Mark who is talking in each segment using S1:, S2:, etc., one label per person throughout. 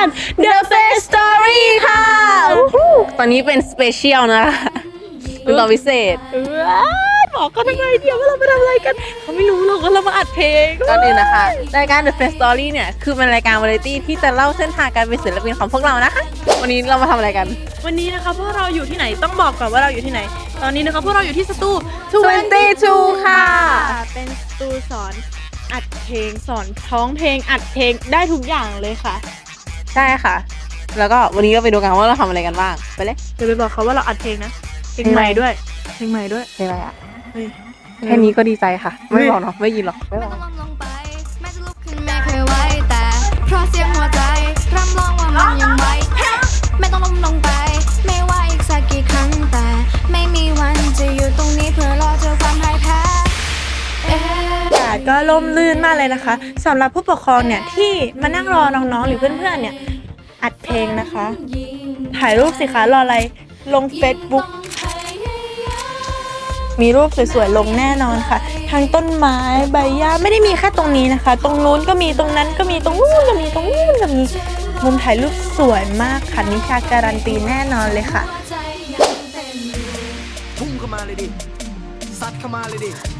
S1: การ
S2: The Face Story ค่ะ
S3: ตอนนี้เป็นสเปเชียลนะคะเป็นตอนพิเศษ
S2: ว้าวบอกเขาทำไมเดี๋ยวว่าเราไปทำอะไรกัน เขาไม่รู้หรอกว่าเรามาอัดเพลง
S3: ก่อนอื่นนะคะรายการ The Face Story เนี่ย คือเป็นรายการวาไรตี้ที่จะเล่าเส้นทางการเป็นศิลปินของพวกเรานะคะ วันนี้เรามาทำอะไรกัน
S2: วันนี้นะคะพวกเราอยู่ที่ไหนต้องบอกก่อนว่าเราอยู่ที่ไหน ตอนนี้นะคะพวกเราอยู่ที่สตู
S3: 22 ค่ะ
S2: เป็นสตูสอนอัดเพลงสอนท้องเพลงอัดเพลงได้ทุกอย่างเลยค่ะ
S3: ใช่ค่ะ แล้วก็วันนี้ก็ไปดูกันว่าเราทำอะไรกันบ้าง ไปเลย
S2: เดี๋ยวไปบอกเขาว่าเราอัดเพลงนะเพลงใหม่ด้วยเพลงใหม่ด้วย
S3: ไปอะไรอะ
S2: เฮ้ย
S3: แค่นี้ก็ดีใจค่ะ ไม่บอกเนาะไม่ยินหรอกไม่
S4: ไม่
S3: บอก
S4: ต้องล้มลงไปแม้จะลุกขึ้นไม่เคยไหวแต่เพราะเสียงหัวใจรำร้องว่ามันยังไหวเฮ้ไม่ต้องล้มลงไป ไม่ว่าอีกสักกี่ครั้งแต่ ไม่มีวันจะอยู่ตรงนี้เพื่อรอเจอความพ่ายแพ้เอ๊ะ
S2: อา ก็ร่มรื่นมากเลยนะคะสำหรับผู้ปกครองเนี่ยที่มานั่งรอน้องๆ หรือเพื่อนๆเนี่ยอัดเพลงนะคะ ถ่ายรูปสิคะรออะไรลง Facebook มีรูปสวยๆ ลงแน่นอนค่ะ ทั้งต้นไม้ใบหญ้าไม่ได้มีแค่ตรงนี้นะคะ ตรงนู้นก็มีตรงนั้นก็มีตรงนู้นก็มีตรงนู้นก็มีมุมถ่ายรูปสวยมากค่ะนิชาการันตีแน่นอนเลยค่ะ
S5: พุ่งเข้ามเข้ามาเลยดิ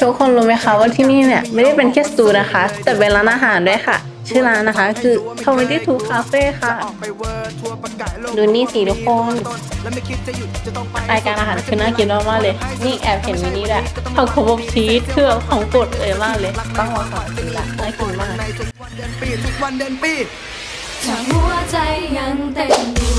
S3: ทุกคนรู้ไหมคะว่าที่นี่เนี่ยไม่ได้เป็นแค่สตูนะคะ แต่เป็นร้านอาหารด้วยค่ะ ชื่อร้านนะคะคือ22 Cafe ค่ะ
S5: ออกไปเวอร์ทัวร์ประกาศโลก
S3: ดูนี่สิทุกคน
S5: และไม่คิดจะหยุดจะต้องไป
S3: รายการอาหารคือน่ากินมากๆเลย นี่แอบเห็นมินี่แหละผักโขมชีสคือแบบของโปรดเลยมากเลยต้องมาสั่งกินละน่ากินมาก
S5: ในทุกวันเดือนปีทุกวันเดือนปี
S1: ถ้าหัวใจยังเต้นอยู่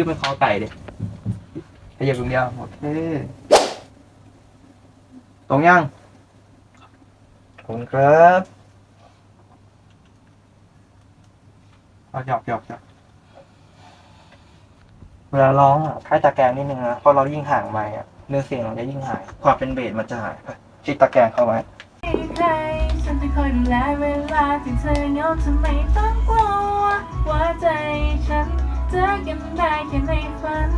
S6: ยืดเป็นคอไก่ดิขยับตรงเดียวโอเคตรงยังขอบคุณครับเอาหยอกหยอกหยอกเวลาร้องอะคล้ายตะแกรงนิดนึงนะเพราะเรายิ่งห่างไปอะเนื้อเสียงเราจะยิ่งหายความเป็นเบสมันจะหายไปชิดตะแกรงเข้าไว้
S7: ใครฉันจะคอยดูแลเวลาที่เธอเหงาทำไมต้องกลัวว่าใจฉัน เจอกันได้แค่ในฝัน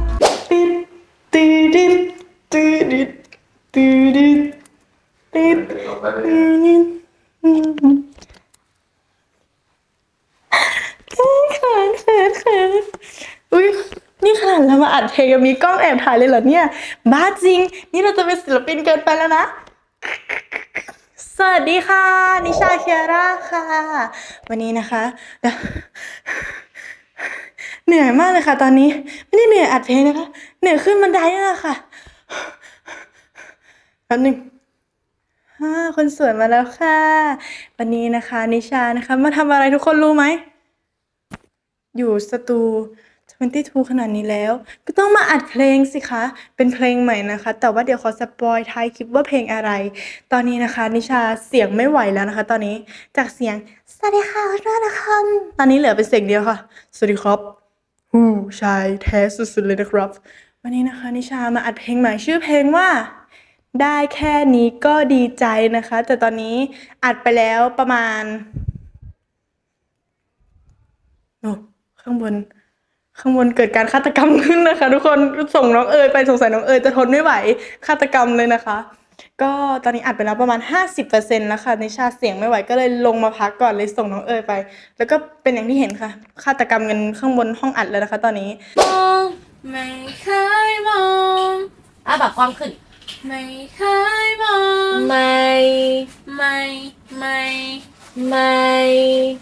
S2: ติดติดติดติดติดติดติดเขินเขินเขินอุ้ยนี่ขนาดเรามาอัดเพลงยังมีกล้องแอบถ่ายเลยเหรอเนี่ย บ้าจริง นี่เราจะเป็นศิลปินเกินไปแล้วนะสวัสดีค่ะ นิชาเคียร่าค่ะ วันนี้นะคะ เหนื่อยมากเลยค่ะ ตอนนี้ ไม่ได้เหนื่อยอัดเพลงนะคะ เหนื่อยขึ้นบันไดนี่แหละค่ะแป๊บหนึงอ่าคนสวยมาแล้วค่ะ วันนี้นะคะ นิชานะคะ มาทำอะไรทุกคนรู้ไหม อยู่สตู22ขนาดนี้แล้ว ก็ต้องมาอัดเพลงสิคะ เป็นเพลงใหม่นะคะ แต่ว่าเดี๋ยวขอสปอยท้ายคลิปว่าเพลงอะไร ตอนนี้นะคะ นิชาเสียงไม่ไหวแล้วนะคะ ตอนนี้จากเสียงสวัสดีค่ะคุณนะคะตอนนี้เหลือเป็นเสียงเดียวค่ะ สวัสดีครับ ฮู้ชายแท้สุดๆเลยนะครับ วันนี้นะคะ นิชามาอัดเพลงใหม่ชื่อเพลงว่า ได้แค่นี้ก็ดีใจนะคะ แต่ตอนนี้อัดไปแล้วประมาณโอ้ข้างบน ข้างบนเกิดการฆาตกรรมขึ้นนะคะ ทุกคนส่งน้องเอ๋ยไปสงสัยน้องเอ๋ยจะทนไม่ไหวฆาตกรรมเลยนะคะ ก็ตอนนี้อัดไปแล้วประมาณ 50%แล้วค่ะนิชาเสียงไม่ไหวก็เลยลงมาพักก่อนเลยส่งน้องเอ๋ยไป แล้วก็เป็นอย่างที่เห็นค่ะฆาตกรรมกันข้างบนห้องอัดแล้วนะคะ ตอนนี้
S1: มองไม่เคยมอง
S3: อะแบบความขึ้น
S1: ไม่เคยมอง
S3: ไม่
S1: ไม่ ไม่
S3: ไม่
S1: ไม่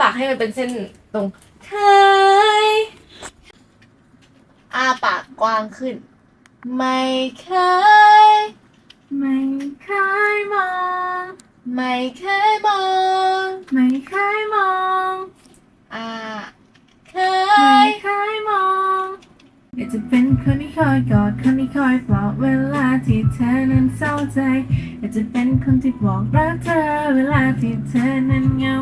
S3: ปากให้มันเป็นเส้นตรง
S1: เคย
S3: อ้าปากกว้างขึ้น ไม่เคย
S7: ไม่เคยมอง
S3: ไม่เคยมอง
S7: ไม่เคยมอง
S3: อ่าเค
S7: ไม่
S3: ย
S7: เคยมองอยากจะเป็นคนที่คอยกอดคนที่คอยปลอบเวลาที่เธอนั้นเศร้าใจอยากจะเป็นคนที่บอกรักเธอ เวลาที่เธอนั้นเหงา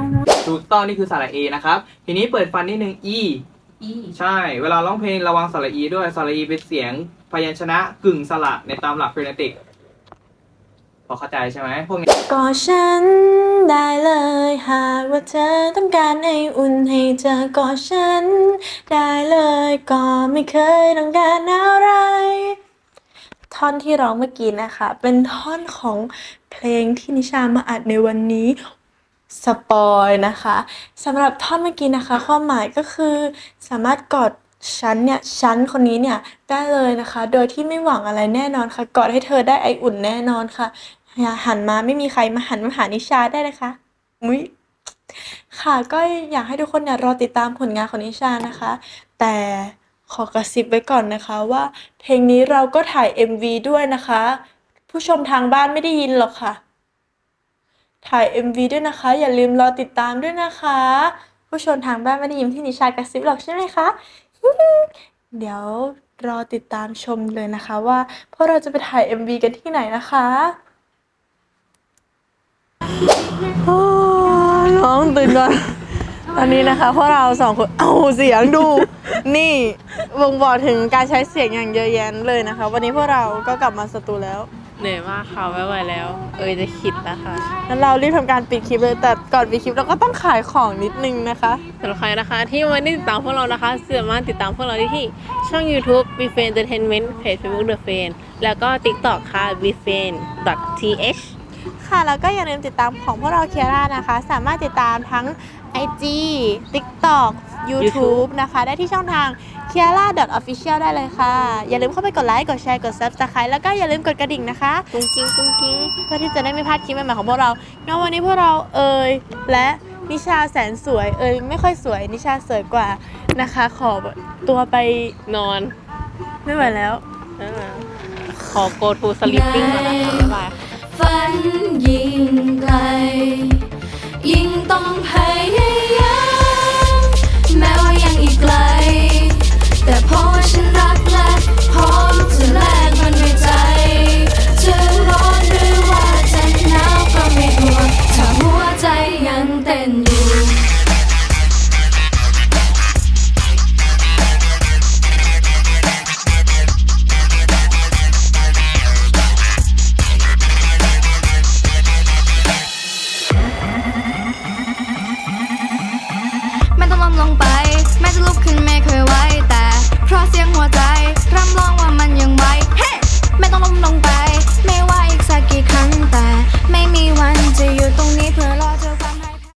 S6: ถูกต้องนี่คือสระเอนะครับ ทีนี้เปิดฟันนิดนึง e
S3: อี
S6: ใช่ เวลาร้องเพลงระวังสระอีด้วยสระอีเป็นเสียงพยัญชนะกึ่งสระในตามหลักฟ o นติกพอเข้าใจใช่ไหมพวกนี้
S2: ก็ฉันได้เลยหากว่าเธอต้องการให้อุ่นให้เธอกอดฉัน ได้เลยก็ไม่เคยต้องการอะไร ท่อนที่ร้องเมื่อกี้นะคะ เป็นท่อนของเพลงที่นิชามาอัดในวันนี้ สปอยนะคะสำหรับท่อนเมื่อกี้นะคะ ความหมายก็คือสามารถกอดฉันเนี่ยฉันคนนี้เนี่ยได้เลยนะคะ โดยที่ไม่หวังอะไรแน่นอนค่ะ กอดให้เธอได้ไออุ่นแน่นอนค่ะอย่าหันมาไม่มีใครมาหันมาหานิชาได้นะคะมุ้ยค่ะก็อยากให้ทุกคนเนี่ยรอติดตามผลงานของนิชานะคะ แต่ขอกระซิบไว้ก่อนนะคะว่าเพลงนี้เราก็ถ่าย MV ด้วยนะคะ ผู้ชมทางบ้านไม่ได้ยินหรอกค่ะ ถ่าย MV ด้วยนะคะ อย่าลืมรอติดตามด้วยนะคะ ผู้ชมทางบ้านไม่ได้ยินที่นิชากระซิบหรอกใช่ไหมคะ เดี๋ยวรอติดตามชมเลยนะคะว่าพวกเราจะไปถ่าย MV กันที่ไหนนะคะน้องตื่นก่อน ตอนนี้นะคะพวกเราสองคนเอาเสียงดู นี่บ่งบอกถึงการใช้เสียงอย่างเยอะแยะเลยนะคะ วันนี้พวกเราก็กลับมาสตูแล้ว
S3: เหนื่อยมากค่ะไม่ไหวแล้ว เอยจะขิดแล้วค่ะ
S2: งั้นเรารีบทำการปิดคลิปเลย แต่ก่อนปิดคลิปเราก็ต้องขายของนิดนึงนะคะ
S3: สำหรับใครนะคะ ที่ยังไม่ได้ติดตามพวกเรานะคะสามารถติดตามพวกเราได้ที่ช่อง YouTube b f a n Entertainment เพจ Facebook The f a n แล้วก็ TikTok ค่ะ b f a n th
S2: ค่ะแล้วก็อย่าลืมติดตามของพวกเราเคียร่านะคะ สามารถติดตามทั้ง IG TikTok YouTube นะคะ ได้ที่ช่องทาง k i a r a official ได้เลยค่ะ อย่าลืมเข้าไปกดไลค์ กดแชร์ กด Subscribe แล้วก็อย่าลืมกดกระดิ่งนะคะ
S3: กุ้งกิ้งกุ้งกิ้ง
S2: เพื่อที่จะได้ไม่พลาดคลิปใหม่ๆของพวกเรางั้นวันนี้พวกเราเอ่ยและนิชาแสนสวยเอ่ยไม่ค่อยสวยนิชาสวยกว่านะคะ ขอตัวไป
S3: นอน
S2: ไม่ไหวแล้ว
S3: เออขอ go to sleeping ก่อนนะคะบ๊ายบาย
S1: ฝันยิ่งไกลยิ่งต้องพยาย ไกล แต่เพราะว่าฉันรัก